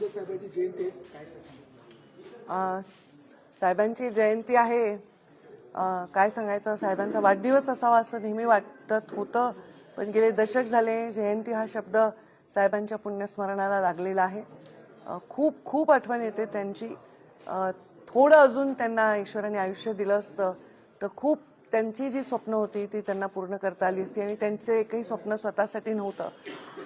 साहेबांची जयंती आहे काय काय साहेबांची जयंती आहे. काय सांगायचं? साहेबांचा वाढदिवस असावा असं नेहमी वाटत होतं पण गेले दशक झाले जयंती हा शब्द साहेबांच्या पुण्यस्मरणाला लागलेला आहे. खूप खूप आठवण येते त्यांची. थोडं अजून त्यांना ईश्वराने आयुष्य दिलं असतं तर खूप त्यांची जी स्वप्न होती ती त्यांना पूर्ण करता आली असती आणि त्यांचे एकही स्वप्न स्वतःसाठी नव्हतं.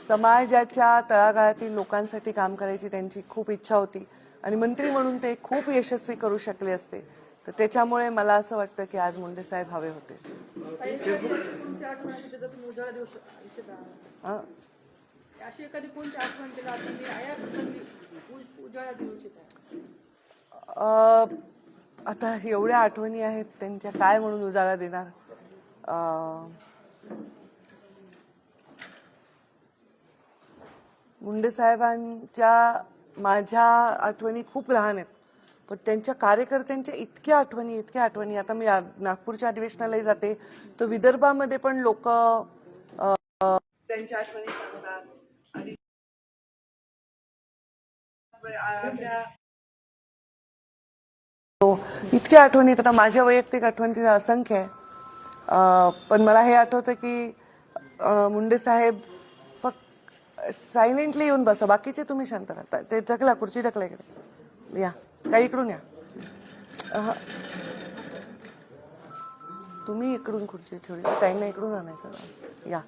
समाजाच्या तळागाळातील लोकांसाठी काम करायची त्यांची खूप इच्छा होती आणि मंत्री म्हणून ते खूप यशस्वी करू शकले असते. तर त्याच्यामुळे मला असं वाटतं की आज मुंडे साहेब हवे होते. अशी आता एवढ्या आठवणी आहेत त्यांच्या काय म्हणून उजाळा देणार? मुंडे साहेबांच्या माझ्या आठवणी खूप लहान आहेत पण त्यांच्या कार्यकर्त्यांच्या इतक्या आठवणी इतक्या आठवणी. आता मी नागपूरच्या अधिवेशनालाही जाते तर विदर्भामध्ये पण लोक त्यांच्या आठवणी सांगतात. आणि इतक्या आठवणीत आता माझ्या वैयक्तिक आठवणी असंख्य आहे. पण मला हे आठवतं की मुंडे साहेब फक्त सायलेंटली येऊन बसा. बाकीचे तुम्ही शांत राहता ते ढकला खुर्ची ढकला इकडे. या. काही इकडून या. तुम्ही इकडून खुर्ची ठेवली. ताईंना इकडून आणायचं या.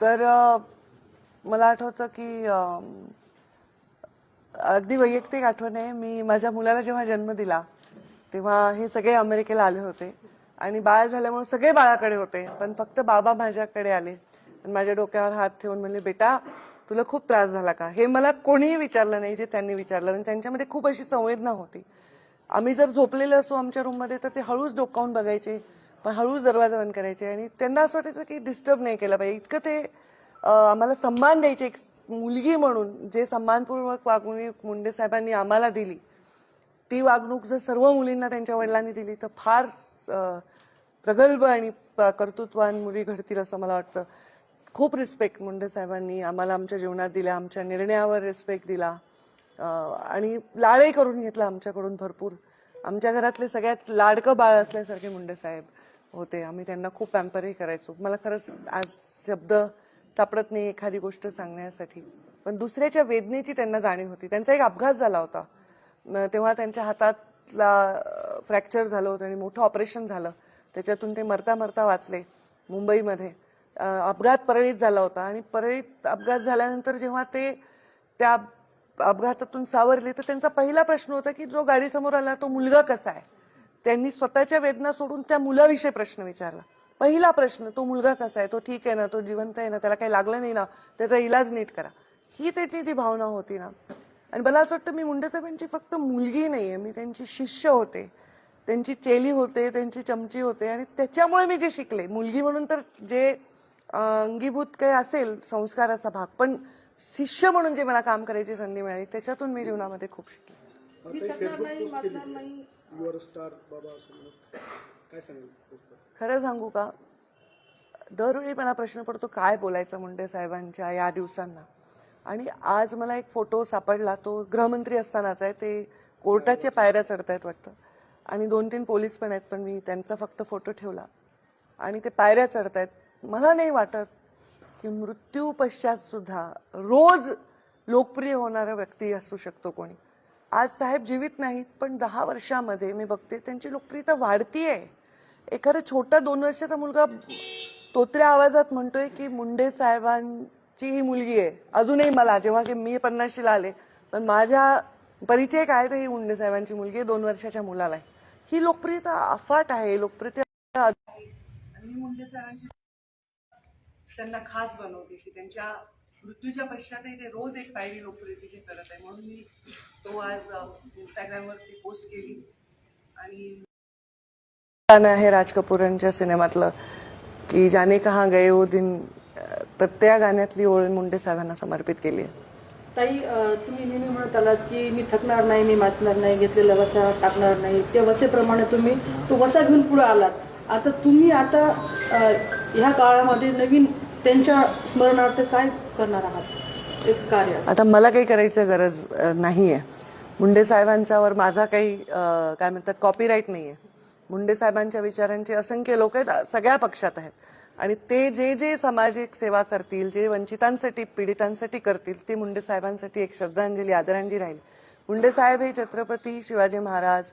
तर मला आठवतं की अगदी वैयक्तिक आठवण आहे मी माझ्या मुलाला जेव्हा जन्म दिला तेव्हा हे सगळे अमेरिकेला आले होते. आणि बाळ झाल्यामुळे सगळे बाळाकडे होते पण फक्त बाबा माझ्याकडे आले. आणि माझ्या डोक्यावर हात ठेवून म्हणले बेटा तुला खूप त्रास झाला का? हे मला कोणीही विचारलं नाही जे त्यांनी विचारलं. आणि त्यांच्यामध्ये खूप अशी संवेदना होती. आम्ही जर झोपलेलो असू आमच्या रूममध्ये तर ते हळूच डोकावून बघायचे पण हळूच दरवाजा बंद करायचे. आणि त्यांना असं वाटायचं की डिस्टर्ब नाही केलं पाहिजे. इतकं ते आम्हाला सन्मान द्यायचे एक मुलगी म्हणून जे सन्मानपूर्वक वागणूक मुंडे साहेबांनी आम्हाला दिली ती वागणूक जर सर्व मुलींना त्यांच्या वडिलांनी दिली तर फार प्रगल्भ आणि प- कर्तृत्वान मुली घडतील असं मला वाटतं. खूप रिस्पेक्ट मुंडे साहेबांनी आम्हाला आमच्या जीवनात दिला आमच्या निर्णयावर रिस्पेक्ट दिला आणि लाळही करून घेतला आमच्याकडून भरपूर. आमच्या घरातले सगळ्यात लाडकं बाळ असल्यासारखे मुंडे साहेब होते. आम्ही त्यांना खूप पॅम्परही करायचो. मला खरंच आज शब्द सापडत नाही एखादी गोष्ट सांगण्यासाठी. पण दुसऱ्याच्या वेदनेची त्यांना जाणीव होती. त्यांचा एक अपघात झाला होता. तेव्हा त्यांच्या हातातला फ्रॅक्चर झालं होतं आणि मोठं ऑपरेशन झालं. त्याच्यातून ते मरता मरता वाचले मुंबईमध्ये. अपघात परळीत झाला होता आणि परळीत अपघात झाल्यानंतर जेव्हा ते त्या अपघातातून सावरले तर त्यांचा पहिला प्रश्न होता की जो गाडीसमोर आला तो मुलगा कसा आहे? त्यांनी स्वतःच्या वेदना सोडून त्या मुलाविषयी प्रश्न विचारला. पहिला प्रश्न तो मुलगा कसा आहे? तो ठीक आहे ना? तो जिवंत आहे ना? त्याला काही लागलं नाही ना? त्याचा इलाज नीट करा. ही त्याची जी भावना होती ना आणि मला असं वाटतं मी मुंडे साहेबांची फक्त मुलगी नाहीये मी त्यांची शिष्य होते. त्यांची चेली होते त्यांची चमची होते आणि त्याच्यामुळे मी जे शिकले. मुलगी म्हणून तर जे अंगीभूत काही असेल संस्काराचा भाग पण शिष्य म्हणून जे मला काम करायची संधी मिळाली त्याच्यातून मी जीवनामध्ये खूप शिकले. काय सांगेल खरं सांगू का? दरवेळी मला प्रश्न पडतो काय बोलायचं मुंडे साहेबांच्या या दिवसांना? आणि आज मला एक फोटो सापडला तो गृहमंत्री असतानाचा आहे ते कोर्टाच्या पायऱ्या चढतायत वाटतं. आणि दोन तीन पोलीस पण आहेत पण मी त्यांचा फक्त फोटो ठेवला. आणि ते पायऱ्या चढतायत. मला नाही वाटत की मृत्यू पश्चात सुद्धा रोज लोकप्रिय होणारा व्यक्ती असू शकतो कोणी. आज साहेब जीवित नाहीत पण दहा वर्षामध्ये मी बघते त्यांची लोकप्रियता वाढतीये. एखादा छोटा दोन वर्षाचा मुलगा तोत्र्या आवाजात म्हणतोय की मुंडे साहेबांची ही मुलगी आहे. अजूनही मला जेव्हा की मी पन्नाशीला आले पण माझ्या परिचय काय तर ही मुंडे साहेबांची मुलगी आहे दोन वर्षाच्या मुलाला आहे. ही लोकप्रियता अफाट आहे लोकप्रियता आणि मुंडे साहेबांची त्यांना खास बनवते की त्यांच्या मृत्यूच्या पश्चातही ते रोज एक पायरी लोकप्रियतेची चढत आहे. म्हणून मी तो आज इंस्टाग्रामवरती पोस्ट केली. आणि गाणं आहे राज कपूर यांच्या सिनेमातलं की जाने कहा गए वो दिन तर त्या गाण्यातली ओळ मुंडे साहेबांना समर्पित केली आहे. ताई तुम्ही नेहमी म्हणत आलात की मी थकणार नाही मी वाचणार नाही घेतलेला वसा टाकणार नाही. त्या वसेप्रमाणे तुम्ही तो वसा घेऊन पुढे आलात. आता तुम्ही आता ह्या काळामध्ये नवीन त्यांच्या स्मरणार्थ काय करणार आहात? एक कार्य आता मला काही करायची गरज अ, नाहीये. मुंडे साहेबांच्यावर माझा काही काय म्हणतात कॉपीराईट नाहीये. मुंडे साहेबांच्या विचारांचे असंख्य लोक आहेत सगळ्या पक्षात आहेत. आणि ते जे जे सामाजिक सेवा करतील जे वंचितांसाठी पीडितांसाठी करतील ते मुंडे साहेबांसाठी एक श्रद्धांजली आदरांजली राहील. मुंडे साहेब हे छत्रपती शिवाजी महाराज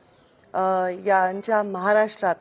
यांच्या महाराष्ट्रात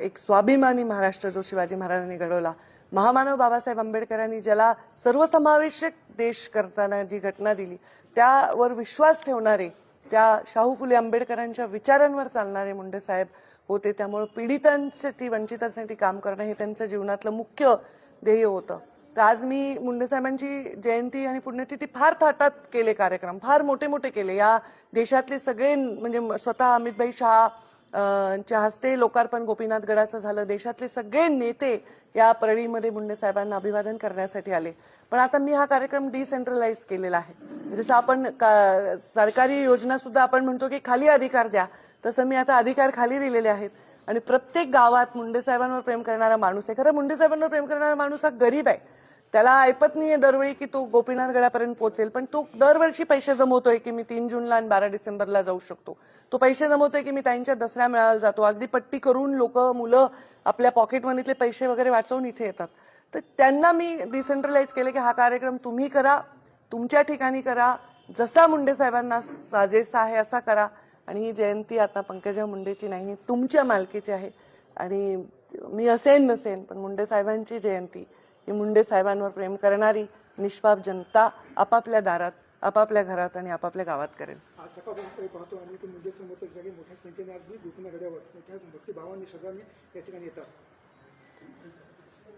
एक स्वाभिमानी महाराष्ट्र जो शिवाजी महाराजांनी घडवला. महामानव बाबासाहेब आंबेडकरांनी ज्याला सर्वसमावेशक देश करताना जी घटना दिली त्यावर विश्वास ठेवणारे त्या शाहू फुले आंबेडकरांच्या विचारांवर चालणारे मुंडे साहेब होते. त्यामुळे पीडितांसाठी वंचितांसाठी काम करणं हे त्यांचं जीवनातलं मुख्य ध्येय होतं. तर आज मी मुंडेसाहेबांची जयंती आणि पुण्यतिथी फार थाटात केले कार्यक्रम फार मोठे मोठे केले. या देशातले सगळे म्हणजे स्वतः अमितभाई शहा च्या हस्ते लोकार्पण गोपीनाथ गडाचं झालं. देशातले सगळे नेते या परळीमध्ये मुंडे साहेबांना अभिवादन करण्यासाठी आले. पण आता मी हा कार्यक्रम डिसेंट्रलाइज केलेला आहे. जसं आपण सरकारी योजना सुद्धा आपण म्हणतो की खाली अधिकार द्या. तसं मी आता अधिकार खाली दिलेले आहेत. आणि प्रत्येक गावात मुंडे साहेबांवर प्रेम करणारा माणूस आहे. खरं मुंडे साहेबांवर प्रेम करणारा माणूस हा गरीब आहे. त्याला ऐपत नाहीये दरवेळी की तो गोपीनाथ गडापर्यंत पोहोचेल पण तो दरवर्षी पैसे जमवतोय की मी तीन जूनला आणि बारा डिसेंबरला जाऊ शकतो. तो पैसे जमवतोय की मी त्यांच्या दसऱ्या मेळाव्याला जातो. अगदी पट्टी करून लोक मुलं आपल्या पॉकेटमनीतले पैसे वगैरे वाचवून इथे येतात. तर त्यांना मी डिसेंट्रलाइज केले की हा कार्यक्रम तुम्ही करा तुमच्या ठिकाणी करा जसा मुंडे साहेबांना साजेसा आहे असा करा. आणि ही जयंती आता पंकजा मुंडेची नाही तुमच्या मालकीची आहे. आणि मी असेन नसेन पण मुंडे साहेबांची जयंती. ही मुंडे साहेबांवर प्रेम करणारी निष्पाप जनता आपापल्या दारात आपापल्या घरात आणि आपापल्या गावात करेल. आज सकाळपर्यंत पाहतो आम्ही की मुंडे समर्थक मोठ्या संख्येने आज मोठ्या भक्तिभावाने श्रद्धाने या ठिकाणी येतात.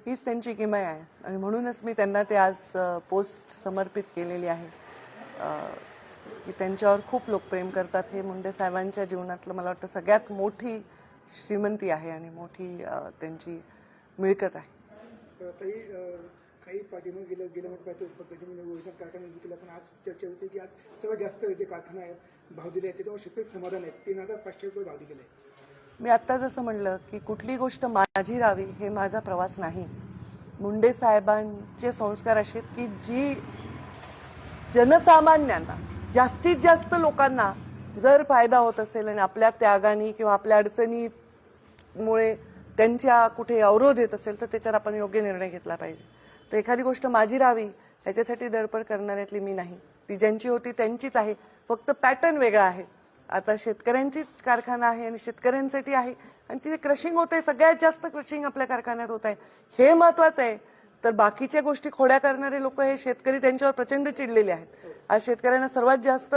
हीच त्यांची किमया आहे. आणि म्हणूनच मी त्यांना ते आज पोस्ट समर्पित केलेली आहे. की त्यांच्यावर खूप लोक प्रेम करतात. हे मुंडे साहेबांच्या जीवनातलं मला वाटतं सगळ्यात मोठी श्रीमंती आहे आणि मोठी त्यांची मिळकत आहे. तर काही पाठीमागे गेलं गेल्या मध्ये पाहतो पंकजा मुंडे म्हणजे कारखाना विकला पण आज चर्चा होती की आज सर्वात जास्त जे कारखाना आहे भाव दिले आहेत त्याच्यावर शेतकरी समाधान आहे तीन हजार पाचशे रुपये भाव दिलेले आहे मी आत्ता जसं म्हणलं की कुठली गोष्ट माझी राहावी हे माझा प्रवास नाही. मुंडे साहेबांचे संस्कार असे आहेत की जी जनसामान्यांना जास्तीत जास्त लोकांना जर फायदा होत असेल आणि आपल्या त्यागाने किंवा आपल्या अडचणीमुळे त्यांच्या कुठे अवरोध येत असेल तर त्याच्यात आपण योग्य निर्णय घेतला पाहिजे. तर एखादी गोष्ट माझी राहावी ह्याच्यासाठी धडपड करणाऱ्यातली मी नाही. ती ज्यांची होती त्यांचीच आहे. फक्त पॅटर्न वेगळा आहे. आता शेतकऱ्यांचीच कारखाना आहे आणि शेतकऱ्यांसाठी आहे. आणि तिथे क्रशिंग होत आहे सगळ्यात जास्त क्रशिंग आपल्या कारखान्यात होत आहे हे महत्वाचं आहे. तर बाकीच्या गोष्टी खोड्या करणारे लोक हे शेतकरी त्यांच्यावर प्रचंड चिडलेले आहेत. आज शेतकऱ्यांना सर्वात जास्त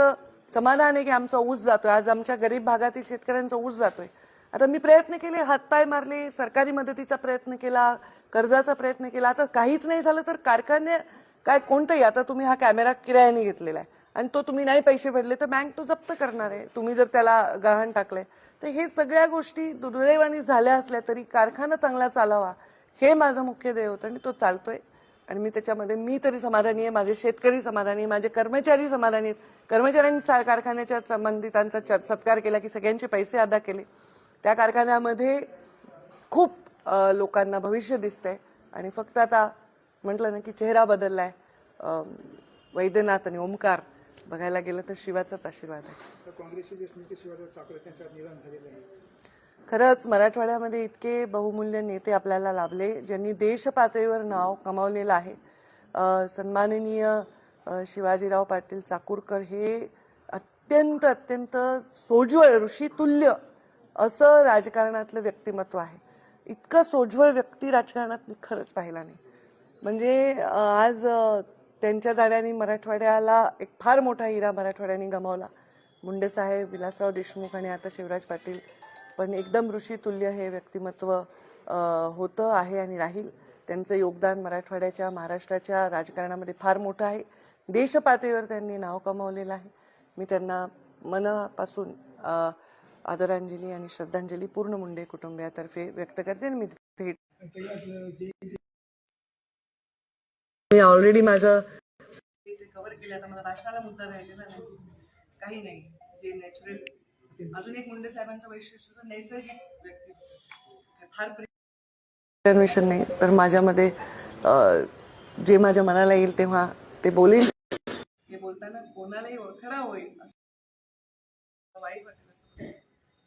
समाधान आहे की आमचा ऊस जातोय. आज आमच्या गरीब भागातील शेतकऱ्यांचा ऊस जातोय. आता मी प्रयत्न केले हातपाय मारले सरकारी मदतीचा प्रयत्न केला कर्जाचा प्रयत्न केला. आता काहीच नाही झालं तर कारखाने काय कोणतंही आता तुम्ही हा कॅमेरा किरायाने घेतलेला आहे आणि तो तुम्ही नाही पैसे भरले तर बँक तो जप्त करणार आहे. तुम्ही जर त्याला गहाण टाकलंय. तर हे सगळ्या गोष्टी दुर्दैवाने झाल्या असल्या तरी कारखाना चांगला चालावा हे माझं मुख्य ध्येय होतं आणि तो चालतोय. आणि मी त्याच्यामध्ये मी तरी समाधानी आहे माझे शेतकरी समाधानी आहे माझे कर्मचारी समाधानी आहेत. कर्मचाऱ्यांनी कारखान्याच्या संबंधितांचा सत्कार केला की सगळ्यांचे पैसे अदा केले. त्या कारखान्यामध्ये खूप लोकांना भविष्य दिसतंय. आणि फक्त आता म्हटलं ना की चेहरा बदललाय. अम, वैद्यनाथ आणि ओमकार बघायला गेलं तर शिवाचाच आशीर्वाद आहे. आहे. खरंच मराठवाड्यामध्ये इतके बहुमूल्य नेते आपल्याला लाभले ज्यांनी देश पातळीवर नाव कमावलेलं आहे. सन्माननीय शिवाजीराव पाटील चाकूरकर हे अत्यंत अत्यंत सोज्वळ ऋषितुल्य असं राजकारणातलं व्यक्तिमत्व आहे. इतकं सोज्वळ व्यक्ती राजकारणात मी खरंच पाहिला नाही. म्हणजे आज त्यांच्या जाण्याने मराठवाड्याला एक फार मोठा हिरा मराठवाड्याने गमावला. मुंडे साहेब विलासराव देशमुख आणि आता शिवराज पाटील पण एकदम ऋषीतुल्य हे व्यक्तिमत्व होतं आहे आणि राहील. त्यांचं योगदान मराठवाड्याच्या महाराष्ट्राच्या राजकारणामध्ये फार मोठं आहे. देशपातळीवर त्यांनी नाव कमावलेलं आहे. मी त्यांना मनापासून आदरांजली आणि श्रद्धांजली पूर्ण मुंडे कुटुंबियातर्फे व्यक्त करते आणि मी भेट मी ऑलरेडी माझं कव्हर केलं. आता मला भाषणाला मुद्दा राहिलेला नाही. काही नाही. जे नॅचरल अजून एक मुंडे साहेबांचं वैशिष्ट्य नैसर्गिक व्यक्तित्व फार नाही. तर माझ्यामध्ये जे माझ्या मनाला येईल तेव्हा ते बोलील. हे बोलताना कोणालाही ओळखणा होईल असं वाईट वाटेल.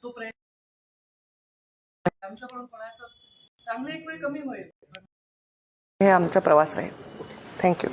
तो प्रयत्न आमच्याकडून कोणाचं चांगलं एक वेळ कमी होईल. हे आमचा प्रवास राहील. थँक्यू